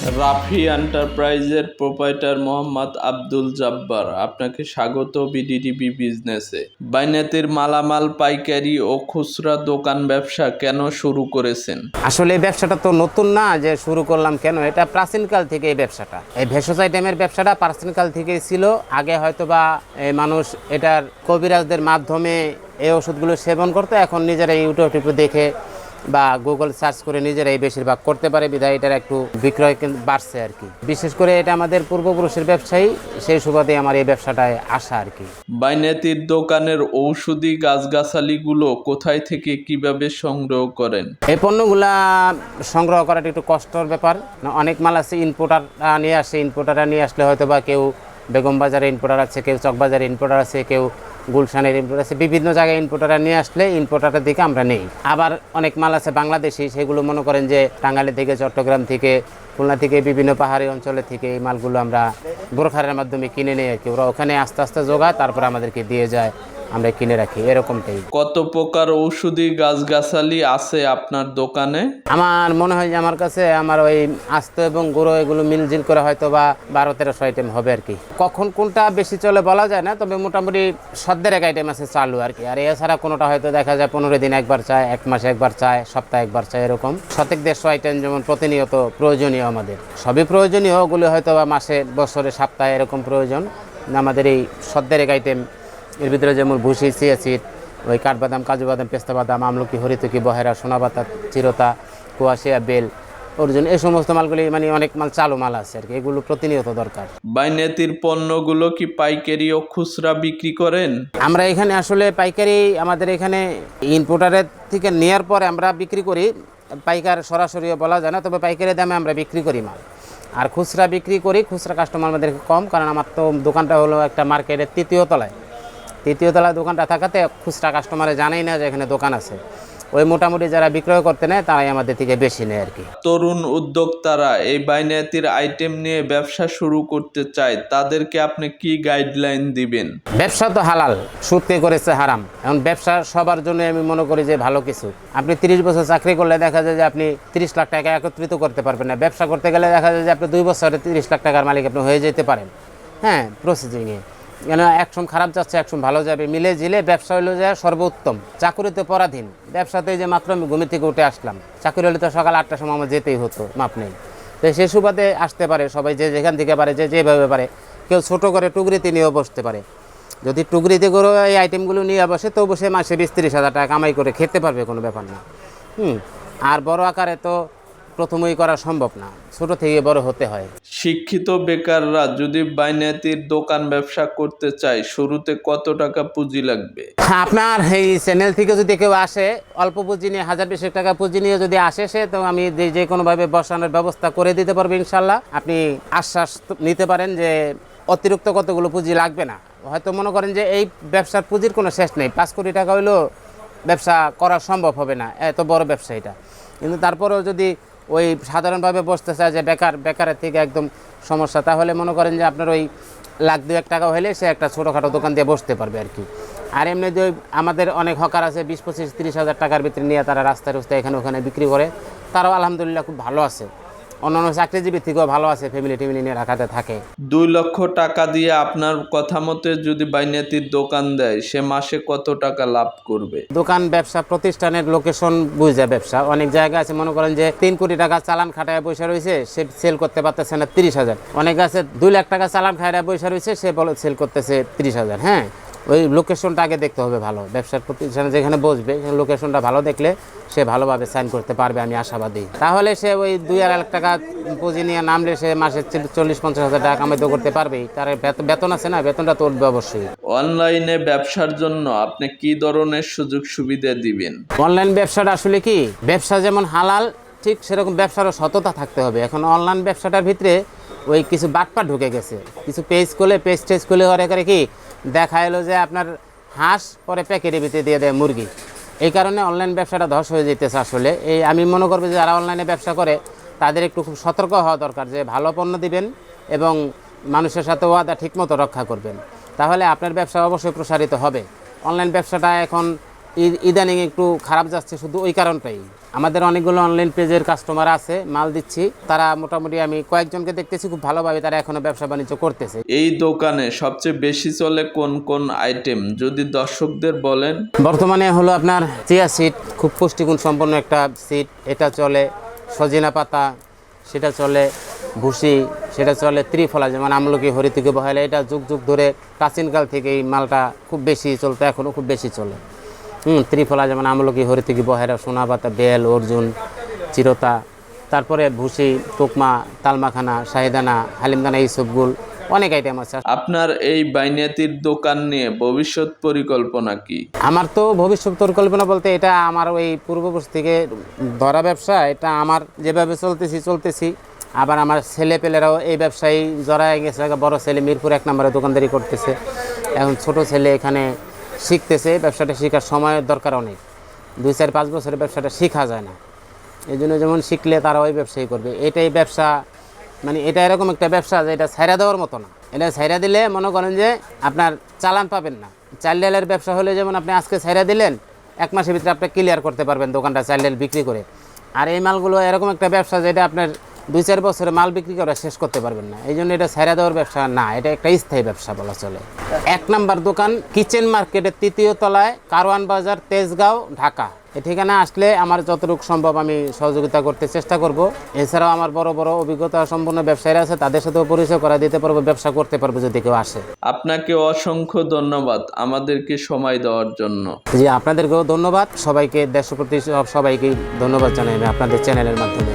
রাফি এন্টারপ্রাইজের প্রোপাইটার মোহাম্মদ আব্দুল জব্বার, আপনাকে স্বাগত বিডিডিবি বিজনেসে। বাইনাতের মালামাল, পাইকারি ও খুচরা দোকান ব্যবসা কেন শুরু করেছেন? আসলে এই ব্যবসাটা তো নতুন না, যে শুরু করলাম কেন? এটা প্রাচীনকাল থেকে এই ব্যবসাটা। এই ভেষজ আইটেমের ব্যবসাটা প্রাচীনকাল থেকেই ছিল। আগে হয়তো বা মানুষ এটার কবিরাজদের মাধ্যমে এই ওষুধগুলো সেবন করতো, এখন নিজেরা ইউটিউব দেখে বা গুগল সার্চ করে নিজেরাই বেশিরভাগ করতে পারে বিধায় এটার একটু বিক্রয় কিন্তু বাড়ছে আর কি। বিশেষ করে এটা আমাদের পূর্বপুরুষের ব্যবসায়ী সেই সুবাদে আমার এই ব্যবসাটায় আসা আর কি। বাইনাতির দোকানের ঔষধি গাছগাছালিগুলো কোথায় থেকে কীভাবে সংগ্রহ করেন? এই পণ্যগুলা সংগ্রহ করাটা একটু কষ্টর ব্যাপার। অনেক মাল আছে ইনপোর্টার নিয়ে আসে ইনপোর্টাররা নিয়ে আসলে হয়তো বা কেউ বেগম বাজারে ইনপোর্টার আছে কেউ চকবাজারে ইনপোর্টার আছে কেউ গুলশানের ইম্পোর্ট আছে, বিভিন্ন জায়গায় ইম্পোর্টাররা নিয়ে আসলে ইম্পোর্টারের দিকে আমরা নেই। আবার অনেক মাল আছে বাংলাদেশি, সেগুলো মনে করেন যে টাঙ্গালি থেকে চট্টগ্রাম থেকে, খুলনা থেকে, বিভিন্ন পাহাড়ি অঞ্চলের থেকে এই মালগুলো আমরা বোরখারের মাধ্যমে কিনে নিই আর কি ওরা ওখানে আস্তে আস্তে জোগায়, তারপর আমাদেরকে দিয়ে যায়। আমরা কিনে রাখি এরকমটাই। কত প্রকার ঔষধি গাছগাছালি আছে আপনার দোকানে? আমার মনে হয় যে আমার কাছে আমার ওই আস্ত এবং গুঁড়ো এগুলো মিলজিল করে হয়তো বা বারো তেরোশো আইটেম হবে আর কি। কখন কোনটা বেশি চলে বলা যায় না তবে মোটামুটি সদ্যের এক আইটেম আছে চালু আর কি। আর এছাড়া কোনোটা হয়তো দেখা যায় পনেরো দিন একবার চায় এক মাসে একবার চায় সপ্তাহে একবার চায় এরকম। শতেক দেড়শো আইটেম যেমন প্রতিনিয়ত প্রয়োজনীয় আমাদের। সবই প্রয়োজনীয় ওগুলো হয়তো বা মাসে বছরে সপ্তাহে এরকম প্রয়োজন। আমাদের এই সদ্যের এক আইটেম এর ভিতরে যেমন ভুসি সিয়াসিড ওই কাঠবাদাম কাজু বাদাম পেস্তা বাদাম আমলকি হরিতকি বহেরা সোনাবাতা চিরতা কুয়াশিয়া বেল অর্জুন এই সমস্ত মালগুলি মানে অনেক মাল চালু মাল আছে আর কি। এগুলো প্রতিনিয়ত দরকার। বাইনাতির পণ্যগুলো কি পাইকারি ও খুচরা বিক্রি করেন? আমরা এখানে আসলে পাইকারি আমাদের এখানে ইনপোর্টারের থেকে নেওয়ার পরে আমরা বিক্রি করি। পাইকার সরাসরি বলা যায় না তবে পাইকারি দামে আমরা বিক্রি করি মাল। আর খুচরা বিক্রি করি খুচরা কাস্টমার আমাদেরকে কম কারণ আমার তো দোকানটা হলো একটা মার্কেটের তৃতীয় তলায়। তৃতীয় তলায় দোকানটা থাকাতে খুচরা কাস্টমারে জানাই না যে এখানে দোকান আছে। ওই মোটামুটি যারা বিক্রয় করতে নেয় তারাই আমাদের থেকে বেশি নেয় আর কি। তরুণ উদ্যোক্তারা এই বাইনাতির আইটেম নিয়ে ব্যবসা শুরু করতে চায় তাদেরকে আপনি কি গাইডলাইন দিবেন? ব্যবসা তো হালাল সুদকে করেছে হারাম। এখন ব্যবসা সবার জন্য আমি মনে করি যে ভালো কিছু। আপনি তিরিশ বছর চাকরি করলে দেখা যায় যে আপনি তিরিশ লাখ টাকা একত্রিত করতে পারবেন না। ব্যবসা করতে গেলে দেখা যায় যে আপনি দুই বছরে তিরিশ লাখ টাকার মালিক আপনি হয়ে যেতে পারেন। হ্যাঁ প্রসেসিংয়ে কেন একসময় খারাপ যাচ্ছে একসময় ভালো যাবে। মিলে জিলে ব্যবসা হলো যায় সর্বোত্তম, চাকুরিতে পরাধীন। ব্যবসাতে যে মাত্র আমি ঘুমি থেকে উঠে আসলাম। চাকুরি হলে তো সকাল আটটার সময় আমার যেতেই হতো, মাপ নেই। তো সেই সুবাদে আসতে পারে, সবাই যে যেখান থেকে পারে, যে যেভাবে পারে। কেউ ছোটো করে টুকরিতে নিয়েও বসতে পারে। যদি টুকরিতে করে এই আইটেমগুলো নিয়ে বসে তো বসে মাসে বিশ তিরিশ হাজার টাকা কামাই করে খেতে পারবে, কোনো ব্যাপার না। হুম, আর বড় আকারে তো প্রথমেই করা সম্ভব না ছোট থেকে বড় হতে হয়। শিক্ষিত বেকাররা যদি বাইনাতির দোকান ব্যবসা করতে চায় শুরুতে কত টাকা পুঁজি লাগবে? আপনার এই চ্যানেল থেকে যদি কেউ আসে অল্প পুঁজি নিয়ে হাজার বিশেক টাকা পুঁজি নিয়ে যদি আসে সে তো আমি যে যে কোনোভাবে বসানোর ব্যবস্থা করে দিতে পারব ইনশাল্লাহ। আপনি আশ্বাস নিতে পারেন যে অতিরিক্ত কতগুলো পুঁজি লাগবে না। হয়তো মনে করেন যে এই ব্যবসার পুঁজির কোনো শেষ নেই। পাঁচ কোটি টাকা হইলেও ব্যবসা করা সম্ভব হবে না। এত বড় ব্যবসা এটা। কিন্তু তারপরেও যদি ওই সাধারণভাবে বসতে চায় যে বেকার, বেকারের থেকে একদম সমস্যা। তাহলে মনে করেন যে আপনার ওই লাখ দু এক টাকা হলে সে একটা ছোটোখাটো দোকান দিয়ে বসতে পারবে আর কি। আর এমনি যে আমাদের অনেক হকার আছে, বিশ পঁচিশ, তিরিশ হাজার টাকার ভিতরে নিয়ে তারা রাস্তায় রাস্তায় এখানে ওখানে বিক্রি করে। তারাও আলহামদুলিল্লাহ খুব ভালো আছে। অন্যান্য চাকরিজীবী থেকেও ভালো আছে ফ্যামিলি টেমিলি নিয়ে রাখাতে থাকে। দুই লক্ষ টাকা দিয়ে আপনার কথা মতে যদি বাইনাতির দোকান দেয় সে মাসে কত টাকা লাভ করবে? দোকান ব্যবসা প্রতিষ্ঠানের লোকেশন বুঝে ব্যবসা। অনেক জায়গা আছে মনে করেন যে তিন কোটি টাকা চালান খাটায় পয়সা রয়েছে সে সেল করতে পারতেছে না তিরিশ হাজার। অনেক আছে দুই লাখ টাকা চালান খাটায় পয়সা রয়েছে সে বলে সেল করতেছে তিরিশ হাজার হ্যাঁ? ওই লোকেশনটা আগে দেখতে হবে ভালো। ব্যবসার প্রতিষ্ঠানে যেখানে বসবে সেই লোকেশনটা ভালো দেখলে সে ভালোভাবে সাইন করতে পারবে আমি আশাবাদী। তাহলে সে ওই দুই আড়াই লাখ টাকা পুঁজি নিয়ে নামলে সে মাসে চল্লিশ পঞ্চাশ হাজার টাকা কামাই তো করতে পারবেই। তার বেত- বেতন আছে না বেতনটা তো উঠবে অবশ্যই। অনলাইনে ব্যবসার জন্য আপনি কি ধরনের সুযোগ সুবিধা দিবেন? অনলাইন ব্যবসাটা আসলে কি? ব্যবসা যেমন হালাল ঠিক সেরকম ব্যবসারও সততা থাকতে হবে। এখন অনলাইন ব্যবসাটার ভিতরে ওই কিছু বাটপা ঢুকে গেছে। কিছু পেজ খুলে পেজ টেজ খুলে করে করে কি, দেখা এলো যে আপনার হাঁস পরে প্যাকেটের ভিতরে দিয়ে দেয় মুরগি। এই কারণে অনলাইন ব্যবসাটা ধস হয়ে যেতেছে আসলে। এই আমি মনে করব যে যারা অনলাইনে ব্যবসা করে, তাদের একটু খুব সতর্ক হওয়া দরকার যে ভালো পণ্য দিবেন এবং মানুষের সাথে ওয়াদা ঠিকমতো রক্ষা করবেন। তাহলে আপনার ব্যবসা অবশ্যই প্রসারিত হবে। অনলাইন ব্যবসাটা এখন ইদানিং একটু খারাপ যাচ্ছে শুধু ওই কারণটাই। আমাদের অনেকগুলো অনলাইন পেজের কাস্টমার আছে মাল দিচ্ছি। তারা মোটামুটি আমি কয়েকজনকে দেখতেছি খুব ভালোভাবে তারা এখনও ব্যবসা বাণিজ্য করতেছে। এই দোকানে সবচেয়ে বেশি চলে কোন কোন আইটেম যদি দর্শকদের বলেন। বর্তমানে হলো আপনার চিয়া সিট খুব পুষ্টিগুণ সম্পন্ন একটা সিট এটা চলে সজিনা পাতা সেটা চলে ভুসি সেটা চলে ত্রিফলা যেমন আমলকি হরিতিকে বহালে এটা যুগ যুগ ধরে প্রাচীনকাল থেকে এই মালটা খুব বেশি চলতো এখনও খুব বেশি চলে। হুম ত্রিফলা যেমন আমলকি হরিতিকি বহেরা সোনা পাতা বেল অর্জুন চিরতা তারপরে ভুসি তুকমা তালমাখানা শাহিদানা হালিমদানা এই সবগুল অনেক আইটেম আছে। আপনার এই বাইনাতির দোকান নিয়ে ভবিষ্যৎ পরিকল্পনা কি? আমার তো ভবিষ্যৎ পরিকল্পনা বলতে এটা আমার ওই পূর্বপুরুষ থেকে ধরা ব্যবসা এটা আমার যেভাবে চলতেছি চলতেছি। আবার আমার ছেলে পেলেরাও এই ব্যবসায় জড়ায় গেছে বড় ছেলে মিরপুর এক নম্বরে দোকানদারি করতেছে। এখন ছোট ছেলে এখানে শিখতেছে, ব্যবসাটা শেখার সময়ের দরকার অনেক। দুই চার পাঁচ বছরের ব্যবসাটা শেখা যায় না। এই জন্য যেমন শিখলে তারা ওই ব্যবসায়ী করবে। এটাই ব্যবসা মানে এটা এরকম একটা ব্যবসা যে এটা ছাইরা দেওয়ার মতো না। এটা ছাইরা দিলে মনে করেন যে আপনার চালান পাবেন না। চাল ডালের ব্যবসা হলে যেমন আপনি আজকে ছাইরা দিলেন, এক মাসের ভিতরে আপনি ক্লিয়ার করতে পারবেন দোকানটা চাল ডাল বিক্রি করে। আর এই মালগুলো এরকম একটা ব্যবসা যেটা আপনার দুই চার বছরে মাল বিক্রি করে শেষ করতে পারবেন না। এই জন্য এটা ছাইরা দেওয়ার ব্যবসা না এটা একটা স্থায়ী ব্যবসা বলা চলে। এক নাম্বার দোকান কিচেন মার্কেটের তৃতীয় তলায় কারওয়ান বাজার তেজগাঁও ঢাকা। এই ঠিকানা আসলে আমার যতটুকু সম্ভব আমি সহযোগিতা করতে চেষ্টা করব। এছাড়াও আমার বড় বড় অভিজ্ঞতা সম্পন্ন ব্যবসায়ীরা আছে তাদের সাথেও পরিচয় করা দিতে পারব ব্যবসা করতে পারব যদি কেউ আসে। আপনাকে অসংখ্য ধন্যবাদ আমাদেরকে সময় দেওয়ার জন্য। জি আপনাদেরকেও ধন্যবাদ। সবাইকে দেশপ্রতি সবাইকে ধন্যবাদ জানাই আমি আপনাদের চ্যানেলের মাধ্যমে।